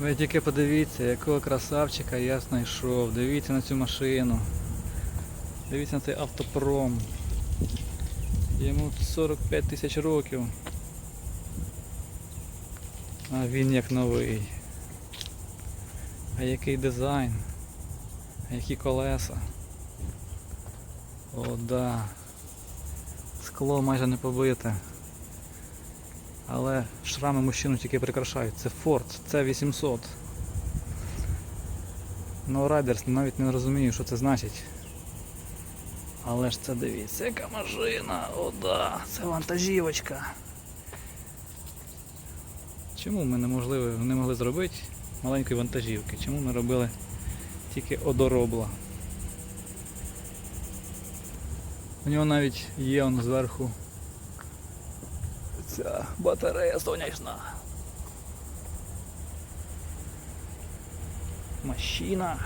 Ви тільки подивіться, якого красавчика я знайшов. Дивіться на цю машину. Дивіться на цей автопром. Йому 45 тисяч років. А він як новий. А який дизайн? А які колеса? О, да. Скло майже не побите. Але шрами мужчину тільки прикрашають. Це Ford, це 800. No Riders навіть не розумію, що це значить. Але ж це дивіться, яка машина! О, да, це вантажівочка. Чому ми не, можливо, не могли зробити маленької вантажівки? Чому ми робили тільки одоробла? У нього навіть є он зверху ця батарея сонячна. Машина.